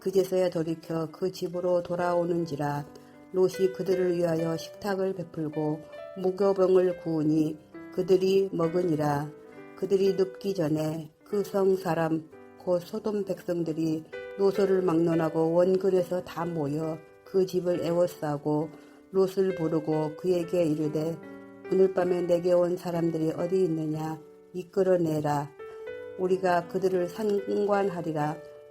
그제서야 돌이켜 그 집으로 돌아오는지라 롯이 그들을 위하여 식탁을 베풀고 무교병을 구우니 그들이 먹으니라. 그들이 눕기 전에 그 성 사람 곧 소돔 백성들이 노소를 막론하고 원근에서 다 모여 그 집을 애워싸고 롯을 부르고 그에게 이르되 오늘 밤에 내게 온 사람들이 어디 있느냐? 이끌어내라. 우리가 그들을 상관하리라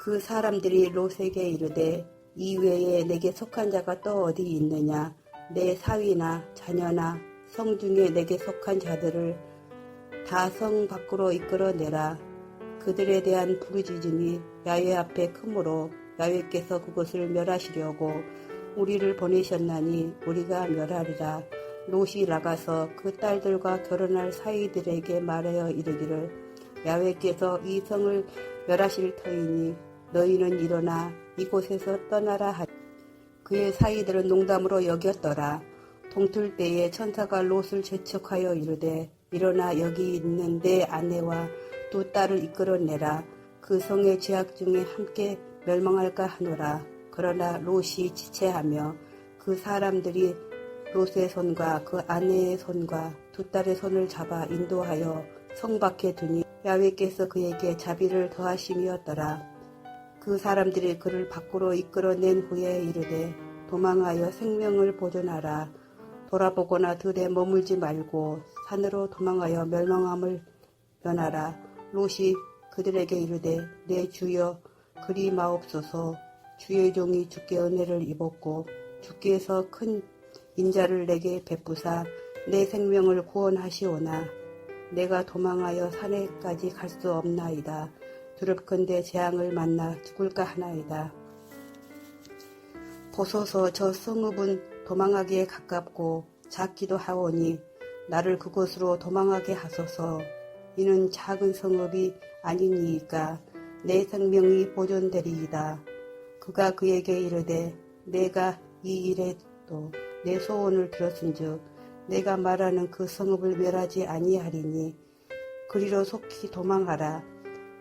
그 사람들이 롯에게 이르되 이 외에 내게 속한 자가 또 어디 있느냐? 내 사위나 자녀나 성 중에 내게 속한 자들을 다 성 밖으로 이끌어내라. 그들에 대한 부르짖음이 야외 앞에 크므로 야외께서 그것을 멸하시려고 우리를 보내셨나니 우리가 멸하리라. 롯이 나가서 그 딸들과 결혼할 사이들에게 말하여 이르기를 야외께서 이 성을 멸하실 터이니 너희는 일어나 이곳에서 떠나라 하니 그의 사이들은 농담으로 여겼더라. 동틀 때에 천사가 롯을 재촉하여 이르되 일어나 여기 있는 내 아내와 두 딸을 이끌어내라. 그 성의 죄악 중에 함께 멸망할까 하노라. 그러나 롯이 지체하며 그 사람들이 롯의 손과 그 아내의 손과 두 딸의 손을 잡아 인도하여 성 밖에 두니 야외께서 그에게 자비를 더하심이었더라. 그 사람들이 그를 밖으로 이끌어낸 후에 이르되 도망하여 생명을 보존하라. 돌아보거나 들에 머물지 말고 산으로 도망하여 멸망함을 면하라. 롯이 그들에게 이르되 내 주여 그리 마옵소서 주의 종이 주께 은혜를 입었고 주께서 큰 인자를 내게 베푸사 내 생명을 구원하시오나 내가 도망하여 산에까지 갈 수 없나이다. 두렵건대 재앙을 만나 죽을까 하나이다. 보소서 저 성읍은 도망하기에 가깝고 작기도 하오니 나를 그곳으로 도망하게 하소서. 이는 작은 성읍이 아니니이까 내 생명이 보존되리이다. 그가 그에게 이르되 내가 이 일에도 내 소원을 들었은즉 내가 말하는 그 성읍을 멸하지 아니하리니 그리로 속히 도망하라.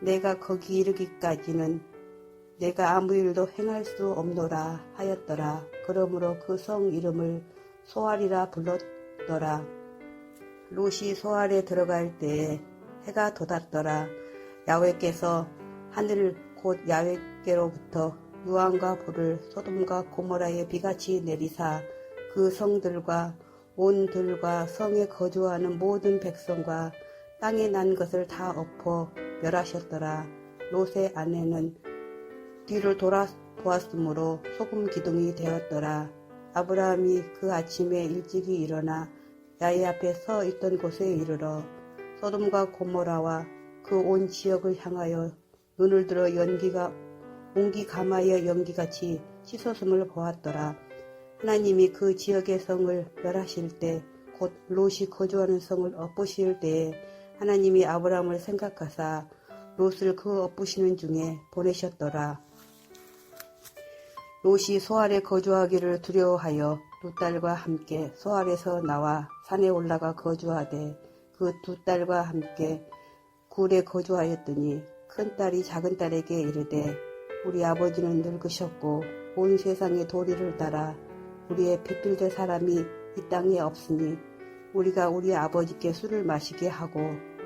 내가 거기 이르기까지는 내가 아무 일도 행할 수 없노라 하였더라. 그러므로 그 성 이름을 소알이라 불렀더라. 롯이 소알에 들어갈 때에 해가 돋았더라. 야외께서 하늘 곧 야외께로부터 유황과 불을 소돔과 고모라에 비같이 내리사 그 성들과 온 들과 성에 거주하는 모든 백성과 땅에 난 것을 다 엎어 멸하셨더라. 롯의 아내는 뒤를 돌아 보았으므로 소금 기둥이 되었더라. 아브라함이 그 아침에 일찍이 일어나 야외 앞에 서 있던 곳에 이르러 소돔과 고모라와 그 온 지역을 향하여 눈을 들어 연기가 옹기 가마의 연기같이 씻었음을 보았더라. 하나님이 그 지역의 성을 멸하실 때 곧 롯이 거주하는 성을 엎으실 때에 하나님이 아브라함을 생각하사 롯을 그 엎으시는 중에 보내셨더라. 롯이 소알에 거주하기를 두려워하여 두 딸과 함께 소알에서 나와 산에 올라가 거주하되 그 두 딸과 함께 굴에 거주하였더니 큰 딸이 작은 딸에게 이르되 우리 아버지는 늙으셨고 온 세상의 도리를 따라 우리의 빗빌될 사람이 이 땅에 없으니 우리가 우리 아버지께 술을 마시게 하고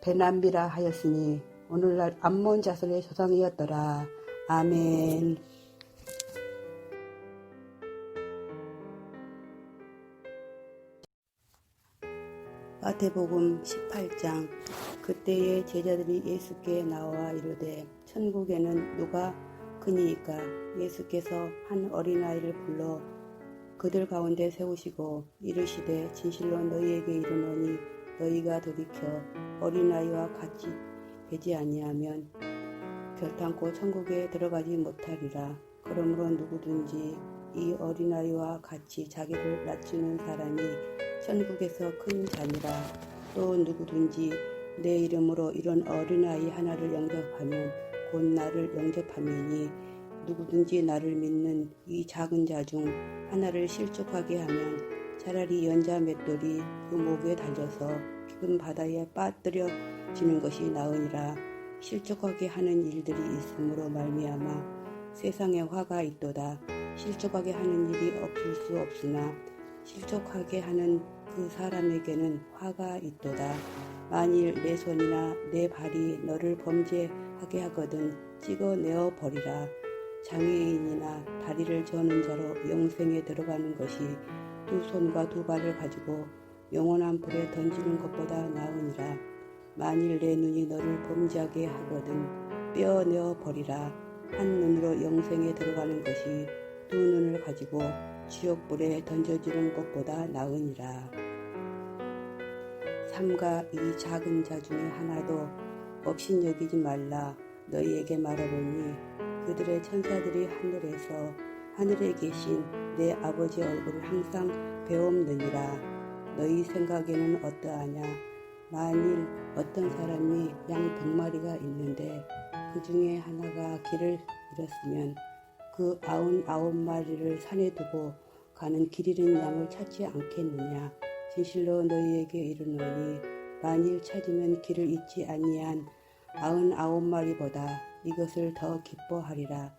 베남비라 하였으니 오늘날 암몬 자손의 조상이었더라. 아멘. 마태복음 18장 그때에 제자들이 예수께 나와 이르되 천국에는 누가 크니이까 예수께서 한 어린아이를 불러 그들 가운데 세우시고 이르시되 진실로 너희에게 이르노니 너희가 돌이켜 어린아이와 같이 되지 아니하면 결탄코 천국에 들어가지 못하리라. 그러므로 누구든지 이 어린아이와 같이 자기를 낮추는 사람이 천국에서 큰 자니라. 또 누구든지 내 이름으로 이런 어린아이 하나를 영접하면 곧 나를 영접함이니 누구든지 나를 믿는 이 작은 자 중 하나를 실족하게 하면 차라리 연자 맷돌이 그 목에 달려서 깊은 바다에 빠뜨려지는 것이 나으니라. 실족하게 하는 일들이 있으므로 말미암아 세상에 화가 있도다. 실족하게 하는 일이 없을 수 없으나 실족하게 하는 그 사람에게는 화가 있도다. 만일 내 손이나 내 발이 너를 범죄하게 하거든 찍어내어 버리라. 장애인이나 다리를 저는 자로 영생에 들어가는 것이 두 손과 두 발을 가지고 영원한 불에 던지는 것보다 나으니라. 만일 내 눈이 너를 범죄하게 하거든 빼어내어 버리라. 한 눈으로 영생에 들어가는 것이 두 눈을 가지고 지옥불에 던져지는 것보다 나으니라. 삼가 이 작은 자 중에 하나도 업신여기지 말라 너희에게 말하노니 그들의 천사들이 하늘에서 하늘에 계신 내 아버지 얼굴을 항상 배움느니라. 너희 생각에는 어떠하냐? 만일 어떤 사람이 양 백마리가 있는데 그 중에 하나가 길을 잃었으면 그 아흔 아홉 마리를 산에 두고 가는 길 잃은 양을 찾지 않겠느냐? 진실로 너희에게 이르노니 만일 찾으면 길을 잊지 아니한 아흔 아홉 마리보다 이것을 더 기뻐하리라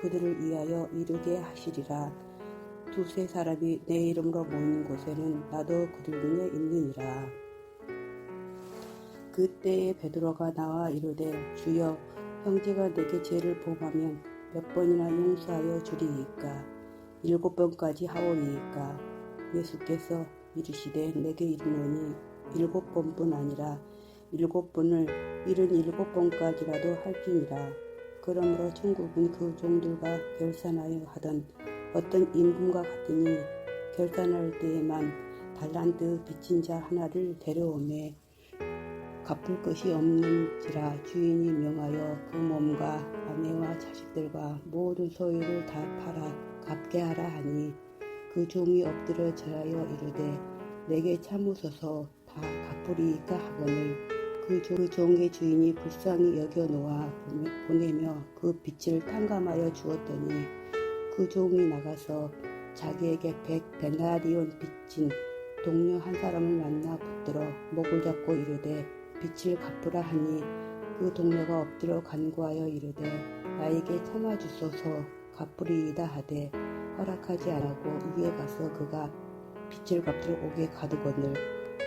그들을 위하여 이루게 하시리라. 두세 사람이 내 이름으로 모이는 곳에는 나도 그들 중에 있느니라. 그때에 베드로가 나와 이르되 주여 형제가 내게 죄를 범하면 몇 번이나 용서하여 주리이까 일곱 번까지 하오리이까 예수께서 이르시되 내게 이르노니 일곱 번뿐 아니라 일곱 번을 일흔 일곱 번까지라도 할지니라 그러므로 천국은 그 종들과 결산하여 하던 어떤 임금과 같으니 결산할 때에만 달란트 빚진 자 하나를 데려오매 갚을 것이 없는지라 주인이 명하여 그 몸과 아내와 자식들과 모든 소유를 다 팔아 갚게 하라 하니 그 종이 엎드려 절하여 이르되 내게 참으소서 다 갚으리이까 하거늘 그, 종- 그 종의 주인이 불쌍히 여겨 놓아 보내- 보내며 그 빚을 탕감하여 주었더니 그 종이 나가서 자기에게 백 데나리온 빚진 동료 한 사람을 만나 붙들어 목을 잡고 이르되 빚을 갚으라 하니 그 동료가 엎드려 간구하여 이르되 나에게 참아 주소서 갚으리이다 하되 허락하지 않고 이에 가서 그가 빚을 갚으러 오게 가두거늘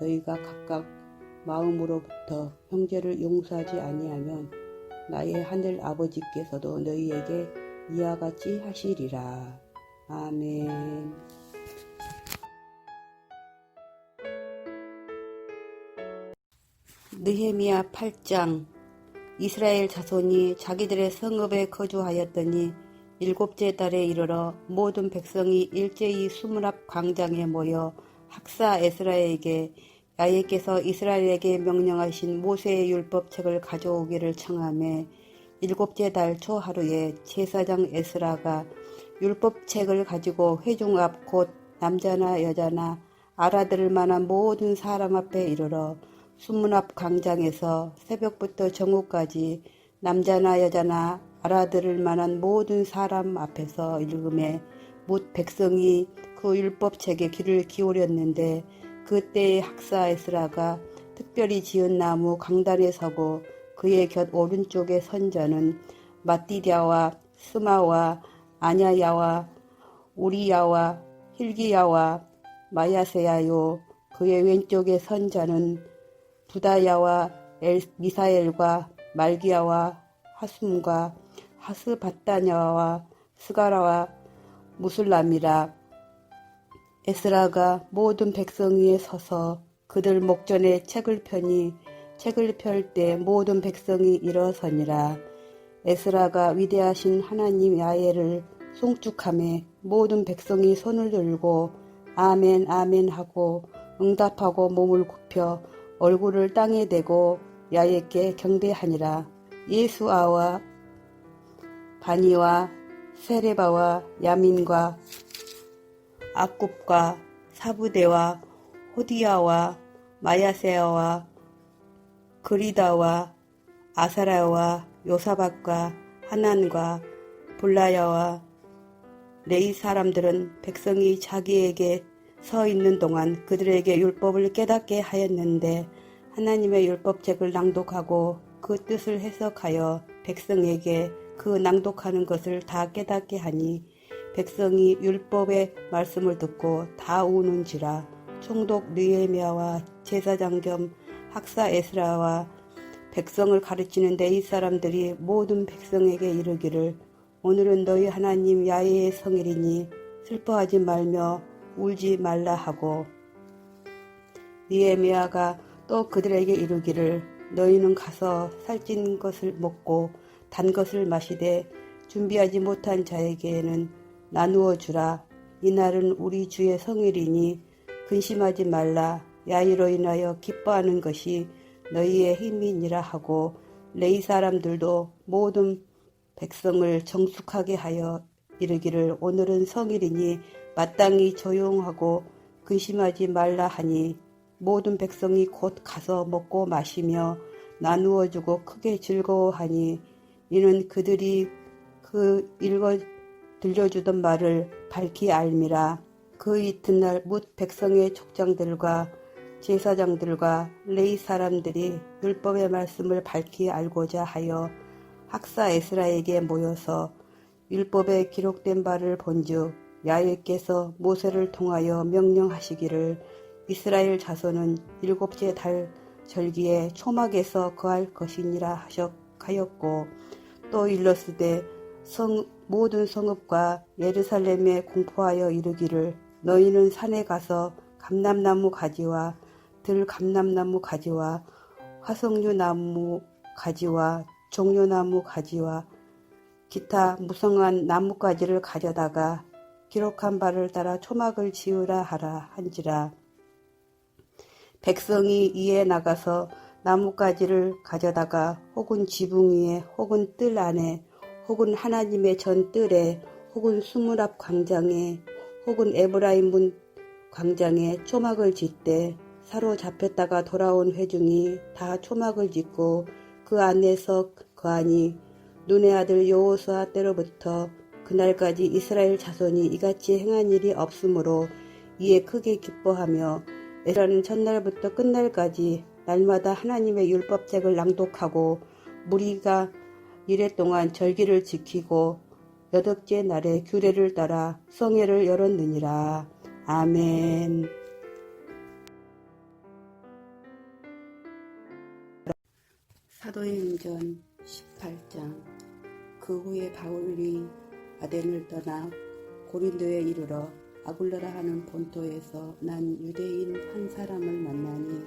너희가 각각 마음으로부터 형제를 용서하지 아니하면 나의 하늘 아버지께서도 너희에게 이와 같이 하시리라 아멘. 느헤미야 8장 이스라엘 자손이 자기들의 성읍에 거주하였더니 일곱째 달에 이르러 모든 백성이 일제히 수문 앞 광장에 모여 학사 에스라에게 야훼께서 이스라엘에게 명령하신 모세의 율법책을 가져오기를 청하매 일곱째 달 초 하루에 제사장 에스라가 율법책을 가지고 회중 앞 곧 남자나 여자나 알아들을 만한 모든 사람 앞에 이르러 수문 앞 광장에서 새벽부터 정오까지 남자나 여자나 알아들을 만한 모든 사람 앞에서 읽음에 못 백성이 그 율법책에 귀를 기울였는데 그때의 학사 에스라가 특별히 지은 나무 강단에 서고 그의 곁 오른쪽에 선자는 마띠랴와 스마와 아냐야와 우리야와 힐기야와 마야세야요. 그의 왼쪽에 선자는 부다야와 엘, 미사엘과 말기야와 하숨과 하스바타냐와 스가라와 무술람이라 에스라가 모든 백성 위에 서서 그들 목전에 책을 펴니 책을 펼 때 모든 백성이 일어서니라. 에스라가 위대하신 하나님 야훼를 송축함에 모든 백성이 손을 들고 아멘 아멘 하고 응답하고 몸을 굽혀 얼굴을 땅에 대고 야훼께 경배하니라. 예수아와 바니와 세레바와 야민과 악굽과 사부대와 호디야와 마야세아와 그리다와 아사라와 요사박과 하난과 볼라야와 레이 사람들은 백성이 자기에게 서 있는 동안 그들에게 율법을 깨닫게 하였는데 하나님의 율법책을 낭독하고 그 뜻을 해석하여 백성에게 그 낭독하는 것을 다 깨닫게 하니 백성이 율법의 말씀을 듣고 다 우는지라 총독 느헤미야와 제사장 겸 학사 에스라와 백성을 가르치는 네이 사람들이 모든 백성에게 이르기를 오늘은 너희 하나님 야훼의 성일이니 슬퍼하지 말며 울지 말라 하고 니에미아가 또 그들에게 이르기를 너희는 가서 살찐 것을 먹고 단 것을 마시되 준비하지 못한 자에게는 나누어 주라. 이날은 우리 주의 성일이니 근심하지 말라. 야이로 인하여 기뻐하는 것이 너희의 힘이니라 하고 레이 사람들도 모든 백성을 정숙하게 하여 이르기를 오늘은 성일이니 마땅히 조용하고 근심하지 말라 하니 모든 백성이 곧 가서 먹고 마시며 나누어 주고 크게 즐거워하니 이는 그들이 그 읽어 들려주던 말을 밝히 알미라. 그 이튿날 뭇 백성의 족장들과 제사장들과 레이 사람들이 율법의 말씀을 밝히 알고자 하여 학사 에스라에게 모여서 율법에 기록된 바를 본즉 야훼께서 모세를 통하여 명령하시기를 이스라엘 자손은 일곱째 달 절기에 초막에서 거할 것이니라 하셨, 하였고 또 일렀으되 성, 모든 성읍과 예루살렘에 공포하여 이르기를 너희는 산에 가서 감람나무 가지와 들 감람나무 가지와 화석류 나무 가지와 종려나무 가지와 기타 무성한 나뭇가지를 가져다가 기록한 바를 따라 초막을 지으라 하라 한지라. 백성이 이에 나가서 나뭇가지를 가져다가 혹은 지붕 위에 혹은 뜰 안에 혹은 하나님의 전 뜰에 혹은 수문 앞 광장에 혹은 에브라임 문 광장에 초막을 짓되 사로잡혔다가 돌아온 회중이 다 초막을 짓고 그 안에서 거하니 눈의 아들 여호수아 때로부터 그날까지 이스라엘 자손이 이같이 행한 일이 없으므로 이에 크게 기뻐하며 에라는 첫날부터 끝날까지 날마다 하나님의 율법책을 낭독하고 무리가 이래 동안 절기를 지키고 여덟째 날에 규례를 따라 성회를 열었느니라. 아멘. 사도행전 18장 그 후에 바울이 아덴을 떠나 고린도에 이르러 아굴라라 하는 본토에서 난 유대인 한 사람을 만나니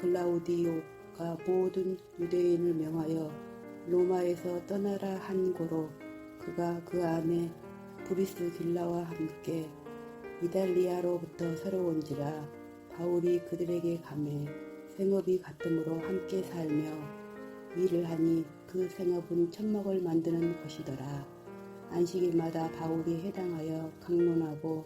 글라우디오가 모든 유대인을 명하여 로마에서 떠나라 한 고로 그가 그 안에 브리스 길라와 함께 이달리아로부터 새로운지라 바울이 그들에게 감해 생업이 같으므로 함께 살며 일을 하니 그 생업은 천막을 만드는 것이더라. 안식일마다 바울이 해당하여 강론하고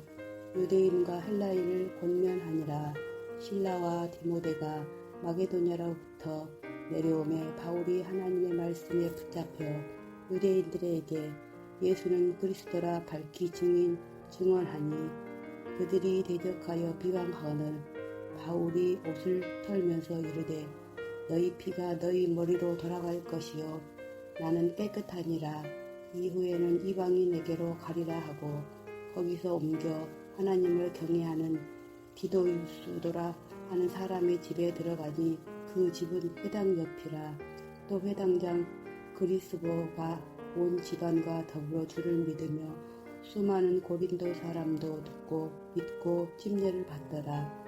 유대인과 헬라인을 권면하니라. 신라와 디모데가 마게도냐로부터 내려오매 바울이 하나님의 말씀에 붙잡혀 유대인들에게 예수는 그리스도라 밝히 증인 증언하니 그들이 대적하여 비방하거늘 바울이 옷을 털면서 이르되 너희 피가 너희 머리로 돌아갈 것이요. 나는 깨끗하니라. 이후에는 이방인에게로 가리라 하고 거기서 옮겨 하나님을 경외하는 디도유수도라 하는 사람의 집에 들어가니 그 집은 회당 옆이라 또 회당장 그리스보가 온 집안과 더불어 주를 믿으며 수많은 고린도 사람도 듣고 믿고 침례를 받더라.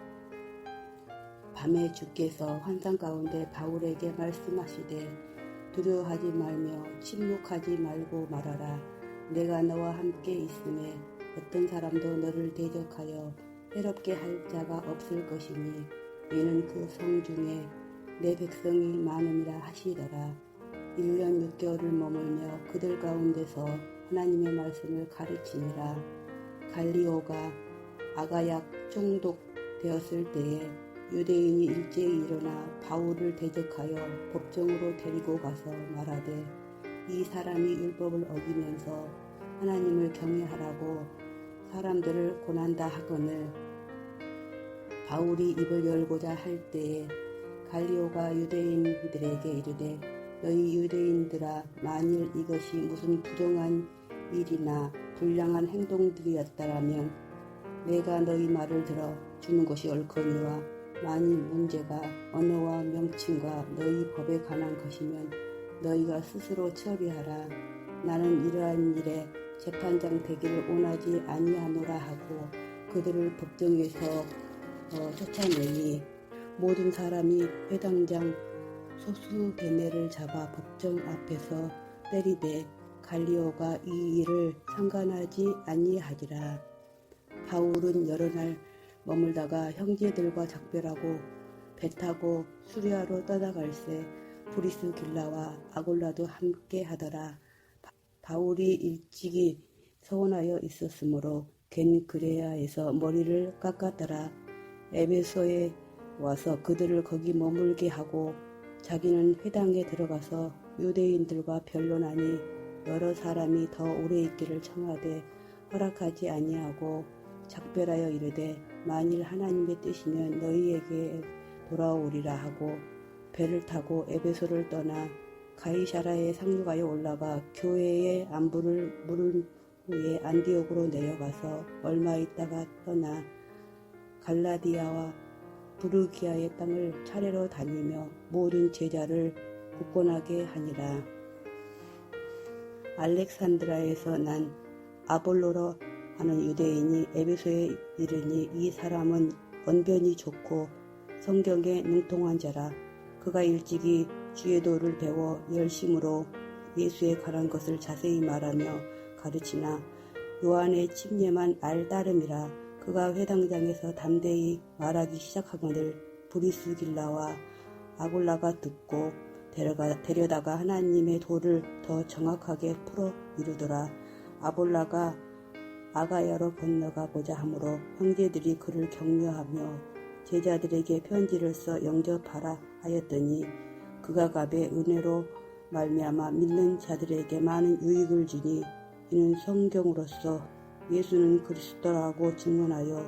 밤에 주께서 환상 가운데 바울에게 말씀하시되 두려워하지 말며 침묵하지 말고 말하라. 내가 너와 함께 있음에 어떤 사람도 너를 대적하여 해롭게 할 자가 없을 것이니 이는 그 성 중에 내 백성이 많음이라 하시더라. 1년 6개월을 머물며 그들 가운데서 하나님의 말씀을 가르치니라. 갈리오가 아가약 총독 되었을 때에 유대인이 일제히 일어나 바울을 대적하여 법정으로 데리고 가서 말하되 이 사람이 율법을 어기면서 하나님을 경외하라고 사람들을 고난다 하거늘 바울이 입을 열고자 할 때에 갈리오가 유대인들에게 이르되 너희 유대인들아 만일 이것이 무슨 부정한 일이나 불량한 행동들이었다라면 내가 너희 말을 들어 주는 것이 옳거니와 만일 문제가 언어와 명칭과 너희 법에 관한 것이면 너희가 스스로 처리하라. 나는 이러한 일에 재판장 되기를 원하지 아니하노라 하고 그들을 법정에서 어, 쫓아내니 모든 사람이 회당장 소수대내를 잡아 법정 앞에서 때리되 갈리오가 이 일을 상관하지 아니하리라. 바울은 여러 날 머물다가 형제들과 작별하고 배 타고 수리아로 떠나갈새 브리스 길라와 아골라도 함께 하더라. 바울이 일찍이 서원하여 있었으므로 겐 그레아에서 머리를 깎았더라. 에베소에 와서 그들을 거기 머물게 하고 자기는 회당에 들어가서 유대인들과 변론하니 여러 사람이 더 오래 있기를 청하되 허락하지 아니하고 작별하여 이르되 만일 하나님의 뜻이면 너희에게 돌아오리라 하고 배를 타고 에베소를 떠나 가이사라에 상륙하여 올라가 교회의 안부를 물은 후에 안디옥으로 내려가서 얼마 있다가 떠나 갈라디아와 부르기아의 땅을 차례로 다니며 모든 제자를 굳건하게 하니라. 알렉산드라에서 난 아볼로로 하는 유대인이 에베소에 이르니 이 사람은 언변이 좋고 성경에 능통한 자라 그가 일찍이 주의 도를 배워 열심으로 예수에 관한 것을 자세히 말하며 가르치나 요한의 침례만 알따름이라 그가 회당장에서 담대히 말하기 시작하거늘 브리스길라와 아골라가 듣고 데려가, 데려다가 하나님의 도를 더 정확하게 풀어 이루더라. 아볼라가 아가야로 건너가 보자 하므로 형제들이 그를 격려하며 제자들에게 편지를 써 영접하라 하였더니 그가 가베 은혜로 말미암아 믿는 자들에게 많은 유익을 주니 이는 성경으로서 예수는 그리스도라고 증언하여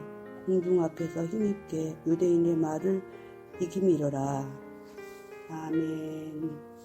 공중 앞에서 힘있게 유대인의 말을 이기미러라. 아멘.